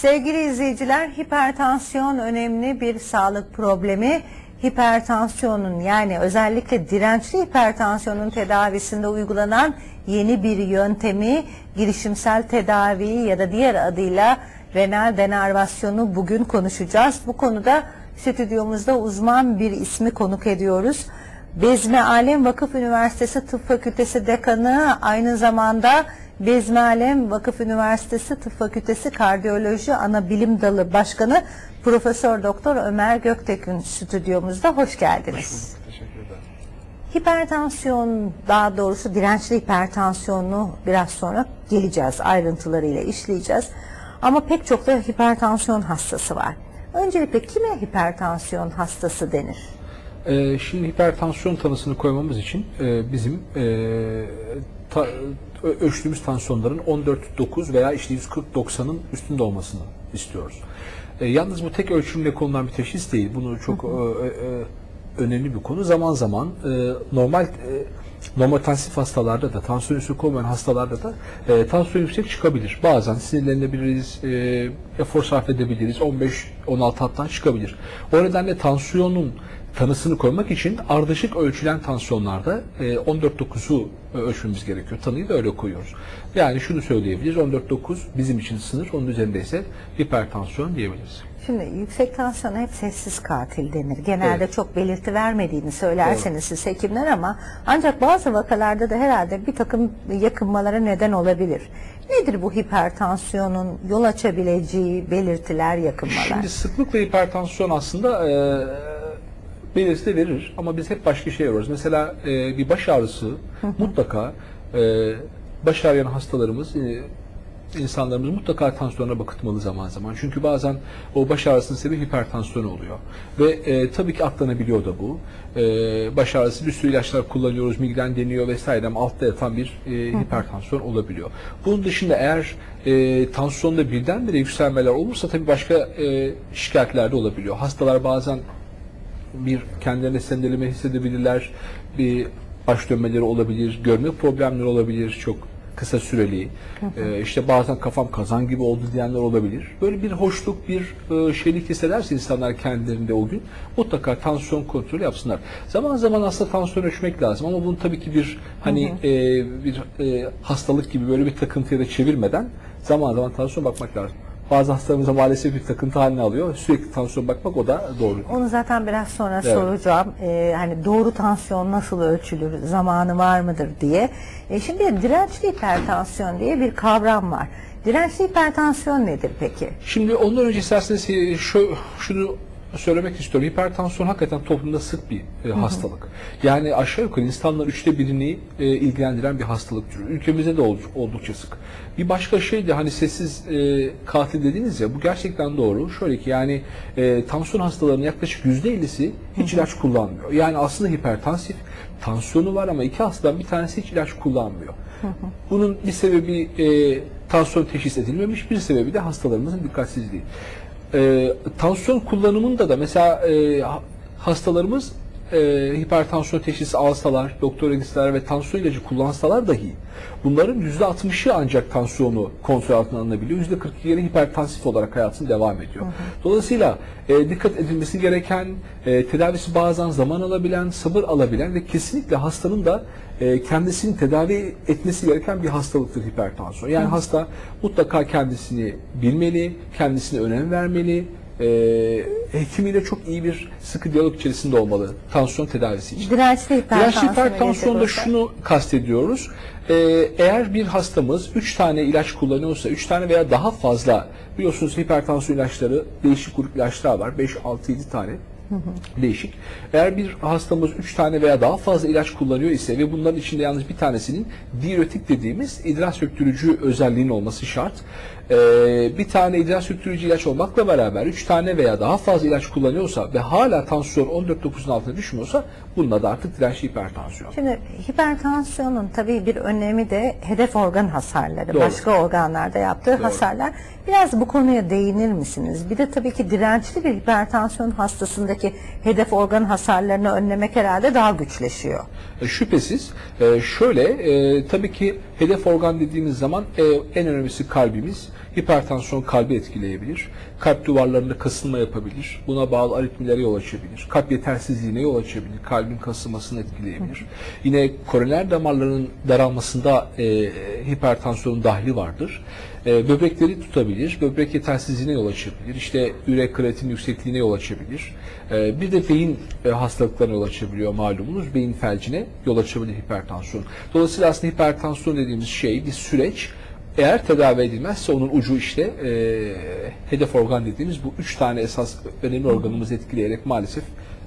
Sevgili izleyiciler, hipertansiyon önemli bir sağlık problemi. Hipertansiyonun yani özellikle dirençli hipertansiyonun tedavisinde uygulanan yeni bir yöntemi girişimsel tedavi ya da diğer adıyla renal denervasyonu bugün konuşacağız. Bu konuda stüdyomuzda uzman bir ismi konuk ediyoruz. Bezmi Alem Vakıf Üniversitesi Tıp Fakültesi Dekanı aynı zamanda Bezmi Alem Vakıf Üniversitesi Tıp Fakültesi Kardiyoloji Ana Bilim Dalı Başkanı Profesör Doktor Ömer Göktekün stüdyomuzda hoş geldiniz. Teşekkür ederim. Hipertansiyon daha doğrusu dirençli hipertansiyonu biraz sonra geleceğiz ayrıntılarıyla işleyeceğiz. Ama pek çok da hipertansiyon hastası var. Öncelikle kime hipertansiyon hastası denir? Ee, şimdi hipertansiyon tanısını koymamız için e, bizim e, ta- ölçtüğümüz tansiyonların 14-9 veya işte 140-90'ın üstünde olmasını istiyoruz. E, yalnız bu tek ölçümle konulan bir teşhis değil. Bunu çok e, e, önemli bir konu. Zaman zaman e, normal e, normotansif hastalarda da, tansiyon yüksek olmayan hastalarda da e, tansiyon yüksek çıkabilir. Bazen sinirlenebiliriz, e, efor sarf edebiliriz, 15-16 hattan çıkabilir. O nedenle tansiyonun tanısını koymak için ardışık ölçülen tansiyonlarda e, 14.9'u ölçmemiz gerekiyor. Tanıyı da öyle koyuyoruz. Yani şunu söyleyebiliriz, 14.9 bizim için sınır, onun üzerindeyse hipertansiyon diyebiliriz. Şimdi yüksek tansiyona hep sessiz katil denir. Genelde Evet. çok belirti vermediğini söylerseniz siz hekimler ama ancak bazı vakalarda da herhalde bir takım yakınmalara neden olabilir. Nedir bu hipertansiyonun yol açabileceği belirtiler, yakınmalar? Şimdi sıklıkla hipertansiyon aslında e, belirti de verir ama biz hep başka şey arıyoruz. Mesela e, bir baş ağrısı mutlaka e, baş ağrıyan hastalarımız e, insanlarımız mutlaka tansiyona bakıtmalı zaman zaman. Çünkü bazen o baş ağrısının sebebi hipertansiyon oluyor. Ve e, tabii ki atlanabiliyor da bu. E, baş ağrısı bir sürü ilaçlar kullanıyoruz, migren deniyor vesaire ama altta yatan bir e, hipertansiyon olabiliyor. Bunun dışında eğer e, tansiyonda birdenbire yükselmeler olursa tabii başka e, şikayetler de olabiliyor. Hastalar bazen bir kendilerine sendeleme hissedebilirler, bir baş dönmeleri olabilir, görme problemleri olabilir çok kısa süreli. Ee, işte bazen kafam kazan gibi oldu diyenler olabilir. Böyle bir hoşluk, bir e, şeylik hissederse insanlar kendilerinde o gün mutlaka tansiyon kontrolü yapsınlar. Zaman zaman aslında tansiyon ölçmek lazım ama bunu tabii ki bir hani e, bir e, hastalık gibi böyle bir takıntıya da çevirmeden zaman zaman tansiyon bakmak lazım. Bazı hastalarımıza maalesef bir takıntı haline alıyor. Sürekli tansiyon bakmak o da doğru. Onu zaten biraz sonra Evet. soracağım. Ee, hani doğru tansiyon nasıl ölçülür, zamanı var mıdır diye. E, şimdi dirençli hipertansiyon diye bir kavram var. Dirençli hipertansiyon nedir peki? Şimdi ondan önce isterseniz e, şu, şunu söylemek istiyorum. Hipertansiyon hakikaten toplumda sık bir e, hastalık. Yani aşağı yukarı insanların üçte birini e, ilgilendiren bir hastalık türü. Ülkemizde de ol- oldukça sık. Bir başka şey de hani sessiz e, katil dediniz ya bu gerçekten doğru. Şöyle ki yani e, tansiyon hastalarının yaklaşık yüzde ellisi hiç ilaç kullanmıyor. Yani aslında hipertansif, tansiyonu var ama iki hastadan bir tanesi hiç ilaç kullanmıyor. Bunun bir sebebi e, tansiyon teşhis edilmemiş, bir sebebi de hastalarımızın dikkatsizliği. E, tansiyon kullanımında da mesela e, ha- hastalarımız e, hipertansiyon teşhisi alsalar, doktora gitseler ve tansiyon ilacı kullansalar dahi bunların %60'ı ancak tansiyonu kontrol altına alınabiliyor. %42'leri hipertansif olarak hayatını devam ediyor. Dolayısıyla e, dikkat edilmesi gereken, e, tedavisi bazen zaman alabilen, sabır alabilen ve kesinlikle hastanın da e, kendisini tedavi etmesi gereken bir hastalıktır hipertansiyon. Yani hasta mutlaka kendisini bilmeli, kendisine önem vermeli, e, hekimiyle çok iyi bir sıkı diyalog içerisinde olmalı tansiyon tedavisi için. Dirençli hipertansiyon. Dirençli hipertansiyonda şunu kastediyoruz. Ee, eğer bir hastamız 3 tane ilaç kullanıyorsa, 3 tane veya daha fazla biliyorsunuz hipertansiyon ilaçları değişik grup ilaçlar var. 5, 6, 7 tane değişik. Eğer bir hastamız 3 tane veya daha fazla ilaç kullanıyor ise ve bunların içinde yalnız bir tanesinin diüretik dediğimiz idrar söktürücü özelliğinin olması şart. Ee, bir tane idrar söktürücü ilaç olmakla beraber 3 tane veya daha fazla ilaç kullanıyorsa ve hala tansiyon 14.9'un altına düşmüyorsa bunun adı artık dirençli hipertansiyon. Şimdi hipertansiyonun tabii bir önemi de hedef organ hasarları, Doğru. başka organlarda yaptığı Doğru. hasarlar. Biraz bu konuya değinir misiniz? Bir de tabii ki dirençli bir hipertansiyon hastasındaki hedef organ hasarlarını önlemek herhalde daha güçleşiyor. E, Şüphesiz. E, şöyle, e, tabii ki Hedef organ dediğimiz zaman e, en önemlisi kalbimiz. Hipertansiyon kalbi etkileyebilir. Kalp duvarlarında kasılma yapabilir. Buna bağlı aritmilere yol açabilir. Kalp yetersizliğine yol açabilir. Kalbin kasılmasını etkileyebilir. Yine koroner damarların daralmasında e, hipertansiyonun dahli vardır. E, böbrekleri tutabilir. Böbrek yetersizliğine yol açabilir. İşte ürek kreatin yüksekliğine yol açabilir. E, bir de beyin e, hastalıklarına yol açabiliyor malumunuz. Beyin felcine yol açabilir hipertansiyon. Dolayısıyla aslında hipertansiyon dediğimiz şey bir süreç. Eğer tedavi edilmezse onun ucu işte e, hedef organ dediğimiz bu üç tane esas önemli organımızı etkileyerek maalesef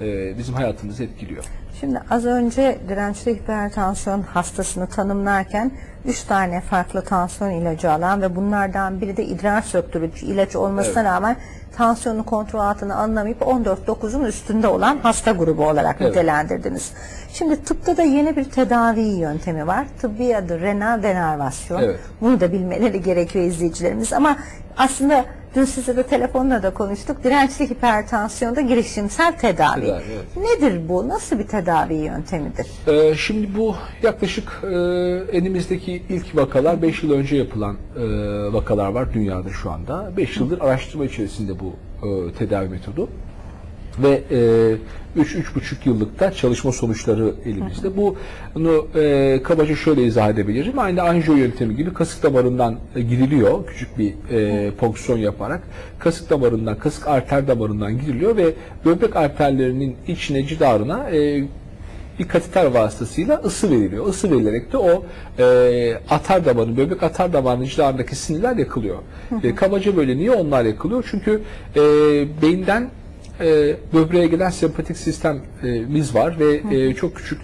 e, bizim hayatımızı etkiliyor. Şimdi az önce dirençli hipertansiyon hastasını tanımlarken 3 tane farklı tansiyon ilacı alan ve bunlardan biri de idrar söktürücü ilaç olmasına Evet. rağmen tansiyonu kontrol altına alınamayıp 14-9'un üstünde olan hasta grubu olarak Evet. nitelendirdiniz. Şimdi tıpta da yeni bir tedavi yöntemi var. Tıbbi adı renal denervasyon. Evet. Bunu da bilmeleri gerekiyor izleyicilerimiz ama aslında dün size de telefonla da konuştuk. Dirençli hipertansiyonda girişimsel tedavi. Tedavi, evet. Nedir bu? Nasıl bir tedavi yöntemidir? Ee, şimdi bu yaklaşık e, elimizdeki ilk vakalar 5 yıl önce yapılan e, vakalar var dünyada şu anda. 5 yıldır araştırma içerisinde bu e, tedavi metodu. Ve 3-3,5 yıllıkta çalışma sonuçları elimizde. Bunu e, kabaca şöyle izah edebilirim. Aynı anjiyo yöntemi gibi kasık damarından e, giriliyor. Küçük bir e, fonksiyon yaparak. Kasık damarından, kasık arter damarından giriliyor ve böbrek arterlerinin içine, cidarına e, bir kateter vasıtasıyla ısı veriliyor. Isı verilerek de o e, atar damarın, böbrek atar damarının cidarındaki sinirler yakılıyor. E, kabaca böyle niye onlar yakılıyor? Çünkü e, beyinden e, böbreğe gelen sempatik sistemimiz var ve e, çok küçük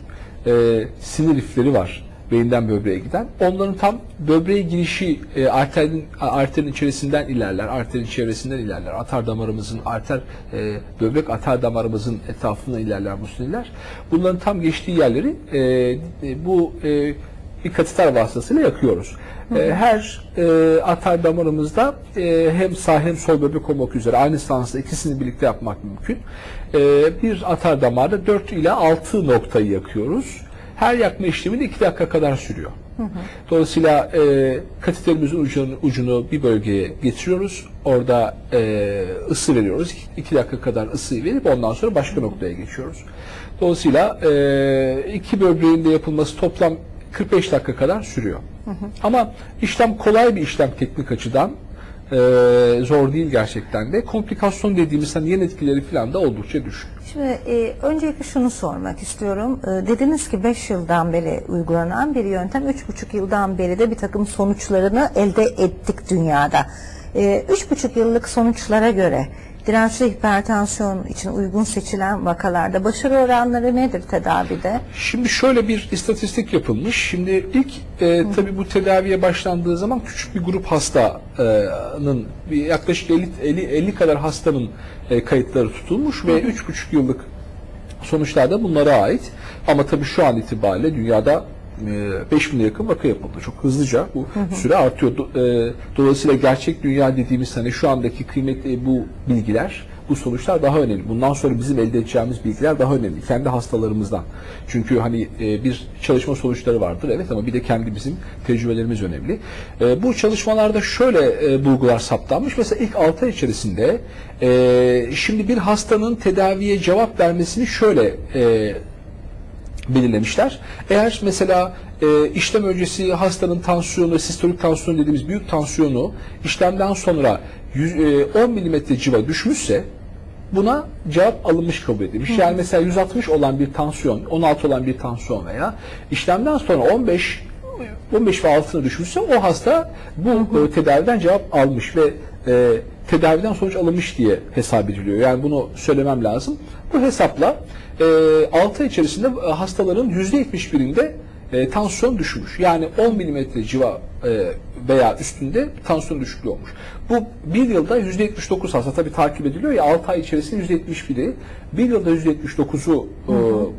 e, sinir lifleri var beyinden böbreğe giden. Onların tam böbreğe girişi e, arterin arterin içerisinden ilerler, arterin çevresinden ilerler. Atar damarımızın arter e, böbrek atar damarımızın etrafından ilerler bu sinirler. Bunların tam geçtiği yerleri e, e, bu e, bir kateter vasıtasıyla yakıyoruz. E, her e, atar damarımızda e, hem sağ hem sol böbrek olmak üzere aynı stansda ikisini birlikte yapmak mümkün. E, bir atar damarda 4 ile 6 noktayı yakıyoruz. Her yakma işlemi de 2 dakika kadar sürüyor. Dolayısıyla e, kateterimizin ucunu, ucunu bir bölgeye getiriyoruz. Orada e, ısı veriyoruz. 2 dakika kadar ısıyı verip ondan sonra başka noktaya geçiyoruz. Dolayısıyla e, iki böbreğin de yapılması toplam 45 dakika kadar sürüyor. Ama işlem kolay bir işlem teknik açıdan. E, zor değil gerçekten de. Komplikasyon dediğimiz hani yan etkileri falan da oldukça düşük. Şimdi e, öncelikle şunu sormak istiyorum. E, dediniz ki 5 yıldan beri uygulanan bir yöntem, 3,5 yıldan beri de bir takım sonuçlarını elde ettik dünyada. E, 3,5 yıllık sonuçlara göre dirençli hipertansiyon için uygun seçilen vakalarda başarı oranları nedir tedavide? Şimdi şöyle bir istatistik yapılmış. Şimdi ilk e, tabii bu tedaviye başlandığı zaman küçük bir grup hastanın bir yaklaşık 50, 50, 50 kadar hastanın e, kayıtları tutulmuş ve 3,5 yıllık sonuçlar da bunlara ait. Ama tabii şu an itibariyle dünyada e, 5000'e yakın vaka yapıldı. Çok hızlıca bu süre artıyor. E, Dolayısıyla gerçek dünya dediğimiz hani şu andaki kıymetli bu bilgiler, bu sonuçlar daha önemli. Bundan sonra bizim elde edeceğimiz bilgiler daha önemli. Kendi hastalarımızdan. Çünkü hani e, bir çalışma sonuçları vardır evet ama bir de kendi bizim tecrübelerimiz önemli. E, bu çalışmalarda şöyle bulgular saptanmış. Mesela ilk 6 ay içerisinde şimdi bir hastanın tedaviye cevap vermesini şöyle belirlemişler. Eğer mesela e, işlem öncesi hastanın tansiyonu, sistolik tansiyon dediğimiz büyük tansiyonu işlemden sonra 100, e, 10 milimetre civa düşmüşse buna cevap alınmış kabul edilmiş. Yani mesela 160 olan bir tansiyon, 16 olan bir tansiyon veya işlemden sonra 15 15 ve altına düşmüşse o hasta bu e, tedaviden cevap almış ve e, tedaviden sonuç alınmış diye hesap ediliyor. Yani bunu söylemem lazım. Bu hesapla e, 6 ay içerisinde e, hastaların %71'inde e, tansiyon düşmüş. Yani 10 milimetre civa e, veya üstünde tansiyon düşüklüğü olmuş. Bu bir yılda %79 hasta tabii takip ediliyor ya 6 ay içerisinde %71'i bir yılda %79'u e,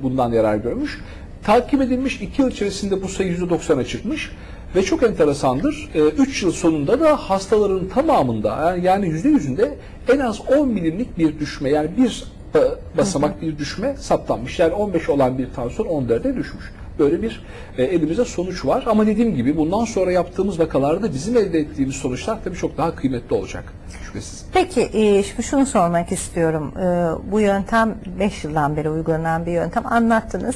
bundan yarar görmüş. Takip edilmiş 2 yıl içerisinde bu sayı %90'a çıkmış. Ve çok enteresandır. 3 yıl sonunda da hastaların tamamında yani %100'ünde en az 10 milimlik bir düşme yani bir ba- basamak bir düşme saptanmış. Yani 15 olan bir tansiyon 14'e düşmüş. böyle bir e, elimizde sonuç var. Ama dediğim gibi bundan sonra yaptığımız vakalarda bizim elde ettiğimiz sonuçlar tabii çok daha kıymetli olacak şüphesiz. Peki e, şimdi şunu sormak istiyorum. E, bu yöntem 5 yıldan beri uygulanan bir yöntem. Anlattınız.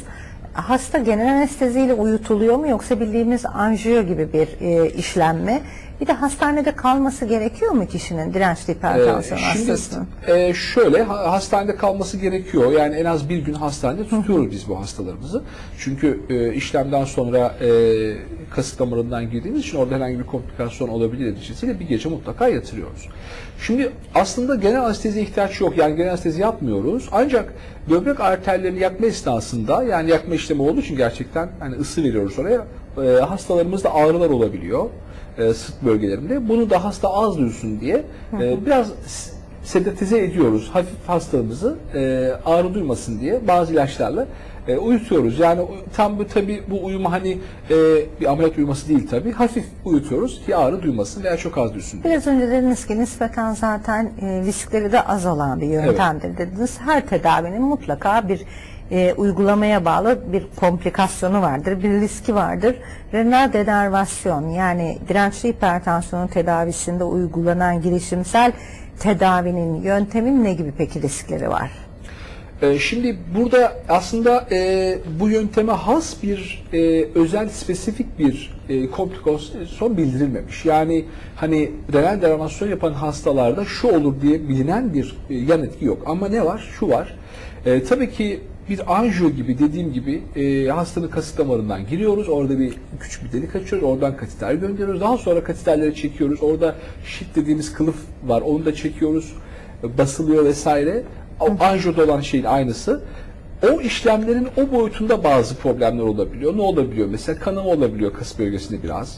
Hasta genel anesteziyle uyutuluyor mu yoksa bildiğimiz anjiyo gibi bir e, işlem mi? Bir de hastanede kalması gerekiyor mu kişinin dirençli hipertansiyon Ee, şimdi hastasının? e, şöyle ha- hastanede kalması gerekiyor. Yani en az bir gün hastanede tutuyoruz biz bu hastalarımızı. Çünkü e, işlemden sonra e, kasık damarından girdiğimiz için orada herhangi bir komplikasyon olabilir endişesiyle bir gece mutlaka yatırıyoruz. Şimdi aslında genel anesteziye ihtiyaç yok. Yani genel anestezi yapmıyoruz. Ancak böbrek arterlerini yakma esnasında yani yakma işlemi olduğu için gerçekten hani ısı veriyoruz oraya. E, hastalarımızda ağrılar olabiliyor e, sırt bölgelerinde. Bunu da hasta az duysun diye e, biraz sedatize ediyoruz. Hafif hastamızı e, ağrı duymasın diye bazı ilaçlarla e, uyutuyoruz. Yani tam bu tabi bu uyuma hani e, bir ameliyat uyuması değil tabi. Hafif uyutuyoruz ki ağrı duymasın veya çok az duysun diye. Biraz önce dediniz ki nispeten zaten e, riskleri de az olan bir yöntemdir dediniz. Her tedavinin mutlaka bir e, uygulamaya bağlı bir komplikasyonu vardır, bir riski vardır. Renal denervasyon yani dirençli hipertansiyonun tedavisinde uygulanan girişimsel tedavinin yöntemin ne gibi peki riskleri var? E, Şimdi burada aslında e, bu yönteme has bir e, özel spesifik bir e, komplikasyon bildirilmemiş. Yani hani renal denervasyon yapan hastalarda şu olur diye bilinen bir e, yan etki yok. Ama ne var? Şu var. E, tabii ki bir anjiyo gibi dediğim gibi e, hastanın kasık damarından giriyoruz. Orada bir küçük bir delik açıyoruz. Oradan kateter gönderiyoruz. Daha sonra kateterleri çekiyoruz. Orada şit dediğimiz kılıf var. Onu da çekiyoruz. E, Basılıyor vesaire. Anjiyoda olan şeyin aynısı. O işlemlerin o boyutunda bazı problemler olabiliyor. Ne olabiliyor? Mesela kanama olabiliyor kas bölgesinde biraz.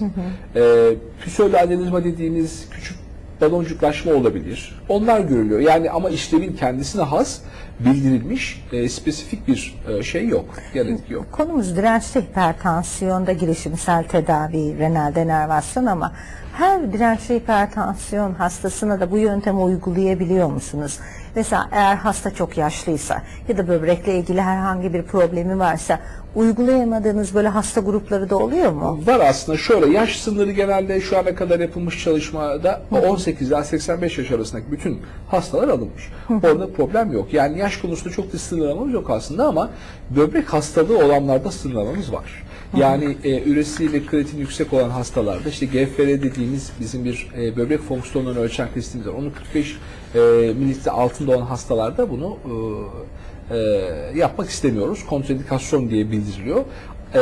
Ee, püsöyle anevrizma dediğimiz küçük baloncuklaşma olabilir. Onlar görülüyor. Yani ama işlemin kendisine has bildirilmiş e, spesifik bir e, şey yok. Yan etki yok. Konumuz dirençli hipertansiyonda girişimsel tedavi, renal denervasyon ama her dirençli hipertansiyon hastasına da bu yöntemi uygulayabiliyor musunuz? Mesela eğer hasta çok yaşlıysa ya da böbrekle ilgili herhangi bir problemi varsa uygulayamadığınız böyle hasta grupları da oluyor mu? Var aslında şöyle yaş sınırı genelde şu ana kadar yapılmış çalışmada 18 ila 85 yaş arasındaki bütün hastalar alınmış. Orada problem yok. Yani yaş konusunda çok da sınırlamamız yok aslında ama böbrek hastalığı olanlarda sınırlamamız var. Yani e, üresiyle kreatin yüksek olan hastalarda işte GFR dediğimiz bizim bir e, böbrek fonksiyonlarını ölçen testimiz var. Onu 45 e, mililitre altında olan hastalarda bunu e, e, yapmak istemiyoruz. Kontraindikasyon diye bildiriliyor. E,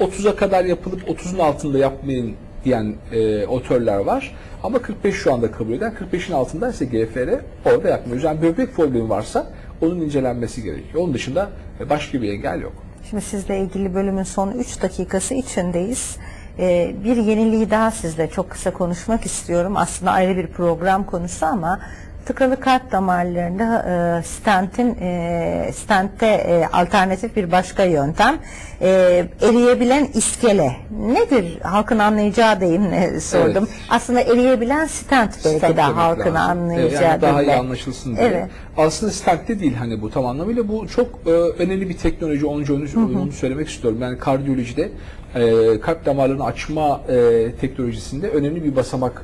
30'a kadar yapılıp 30'un altında yapmayın diyen e, otörler var. Ama 45 şu anda kabul eden. 45'in altında ise GFR orada yapmıyoruz. Yani böbrek problemi varsa onun incelenmesi gerekiyor. Onun dışında e, başka bir engel yok. Şimdi sizle ilgili bölümün son 3 dakikası içindeyiz. Ee, bir yeniliği daha sizle çok kısa konuşmak istiyorum. Aslında ayrı bir program konusu ama tıkalı kalp damarlarında e, stentin e, stente e, alternatif bir başka yöntem e, eriyebilen iskele nedir halkın anlayacağı deyimle sordum. Evet. Aslında eriyebilen stent belki Stent de halkın lazım. anlayacağı Yani daha iyi anlaşılsın diye. Evet. Aslında stent de değil hani bu tam anlamıyla. Bu çok e, önemli bir teknoloji. Onu, onu, onu söylemek istiyorum. Yani kardiyolojide e, kalp damarlarını açma e, teknolojisinde önemli bir basamak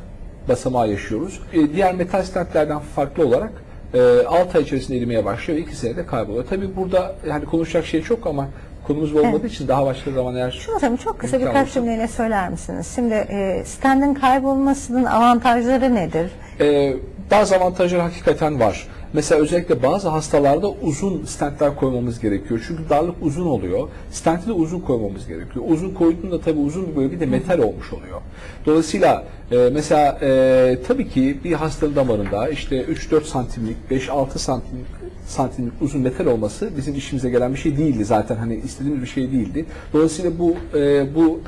basamağı yaşıyoruz. E, diğer metal stentlerden farklı olarak e, 6 ay içerisinde erimeye başlıyor ve 2 senede kayboluyor. Tabii burada yani konuşacak şey çok ama konumuz olmadığı için daha başka zaman eğer Şunu tabii çok kısa birkaç cümleyle söyler misiniz? Şimdi e, standın kaybolmasının avantajları nedir? Ee, bazı avantajlar hakikaten var. Mesela özellikle bazı hastalarda uzun stentler koymamız gerekiyor. Çünkü darlık uzun oluyor. Stenti de uzun koymamız gerekiyor. Uzun koyduğunda tabii uzun bir bölge de metal olmuş oluyor. Dolayısıyla e, mesela e, tabii ki bir hastanın damarında işte 3-4 santimlik, 5-6 santimlik santimlik uzun metal olması bizim işimize gelen bir şey değildi zaten hani istediğimiz bir şey değildi. Dolayısıyla bu e, bu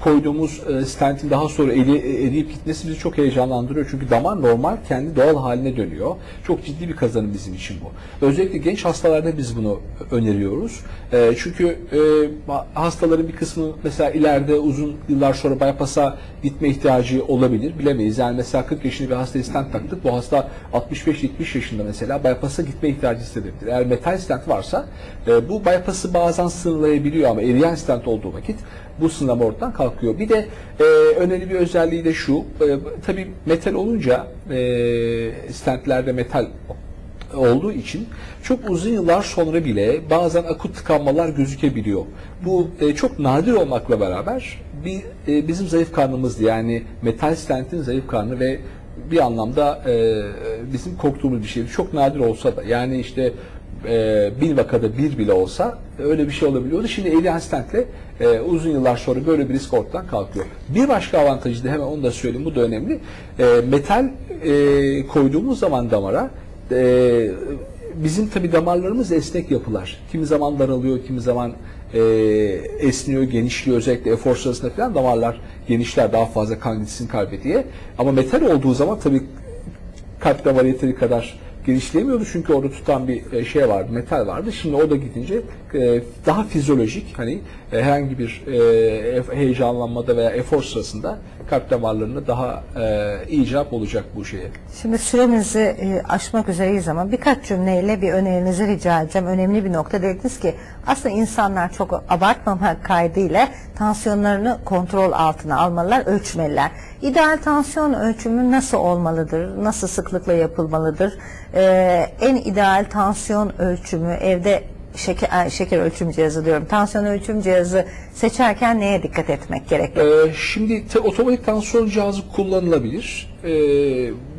koyduğumuz e, stentin daha sonra eri, eriyip gitmesi bizi çok heyecanlandırıyor. Çünkü damar normal kendi doğal haline dönüyor. Çok ciddi bir kazanım bizim için bu. Özellikle genç hastalarda biz bunu öneriyoruz. E, çünkü e, hastaların bir kısmı mesela ileride uzun yıllar sonra bypass'a gitme ihtiyacı olabilir. Bilemeyiz. Yani mesela 40 yaşında bir hastaya stent taktık. Bu hasta 65-70 yaşında mesela bypass'a gitme ihtiyacı hissedebilir. Eğer metal stent varsa bu bypass'ı bazen sınırlayabiliyor ama eriyen stent olduğu vakit bu sınırlama ortadan kalkıyor. Bir de e, önemli bir özelliği de şu. E, tabii metal olunca e, stentlerde metal olduğu için çok uzun yıllar sonra bile bazen akut tıkanmalar gözükebiliyor. Bu e, çok nadir olmakla beraber bir e, bizim zayıf karnımızdı. Yani metal stentin zayıf karnı ve bir anlamda e, bizim korktuğumuz bir şey. Çok nadir olsa da yani işte e, bin vakada bir bile olsa öyle bir şey olabiliyordu. Şimdi eriyen stentle e, uzun yıllar sonra böyle bir risk ortadan kalkıyor. Bir başka avantajı da hemen onu da söyleyeyim. Bu da önemli. E, metal e, koyduğumuz zaman damara e, bizim tabi damarlarımız esnek yapılar. Kimi zaman daralıyor, kimi zaman e, esniyor, genişliyor. Özellikle efor sırasında falan damarlar genişler daha fazla kan gitsin kalbe diye. Ama metal olduğu zaman tabi kalp damarı yeteri kadar genişleyemiyordu çünkü orada tutan bir e, şey vardı, metal vardı. Şimdi o da gidince e, daha fizyolojik hani e, herhangi bir heyecanlanmada veya efor sırasında kalp damarlarına daha icap olacak bu şeye. Şimdi süremizi aşmak üzereyiz ama birkaç cümleyle bir önerinizi rica edeceğim. Önemli bir nokta dediniz ki aslında insanlar çok abartmamak kaydıyla tansiyonlarını kontrol altına almalılar, ölçmeliler. İdeal tansiyon ölçümü nasıl olmalıdır? Nasıl sıklıkla yapılmalıdır? Ee, en ideal tansiyon ölçümü evde şeker, şeker ölçüm cihazı diyorum. Tansiyon ölçüm cihazı seçerken neye dikkat etmek gerekiyor? Ee, şimdi te, otomatik tansiyon cihazı kullanılabilir. Ee,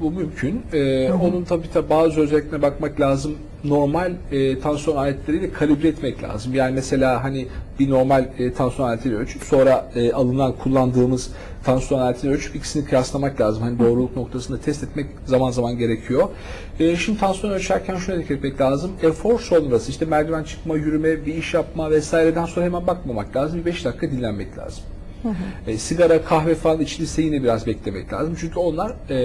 bu mümkün. Ee, onun tabii tabi bazı özelliklerine bakmak lazım. Normal e, tansiyon aletleriyle kalibre etmek lazım. Yani mesela hani bir normal e, tansiyon aletiyle ölçüp sonra e, alınan kullandığımız tansiyon aletini ölçüp ikisini kıyaslamak lazım. Hani doğruluk noktasında test etmek zaman zaman gerekiyor. E, şimdi tansiyon ölçerken şuna dikkat etmek lazım. Efor sonrası işte merdiven çıkma, yürüme, bir iş yapma vesaireden sonra hemen bakmamak lazım. Bir 5 dakika dinlenmek lazım. E, sigara, kahve falan içilirse yine biraz beklemek lazım. Çünkü onlar e,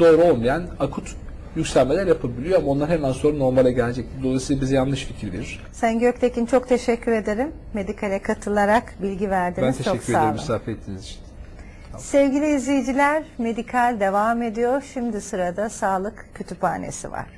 doğru olmayan akut yükselmeler yapabiliyor ama onlar hemen sonra normale gelecek. Dolayısıyla bize yanlış fikir verir. Sayın Göktekin çok teşekkür ederim. Medikale katılarak bilgi verdiniz. Ben teşekkür çok sağ ederim misafir ettiğiniz için. Sevgili izleyiciler, Medikal devam ediyor. Şimdi sırada Sağlık Kütüphanesi var.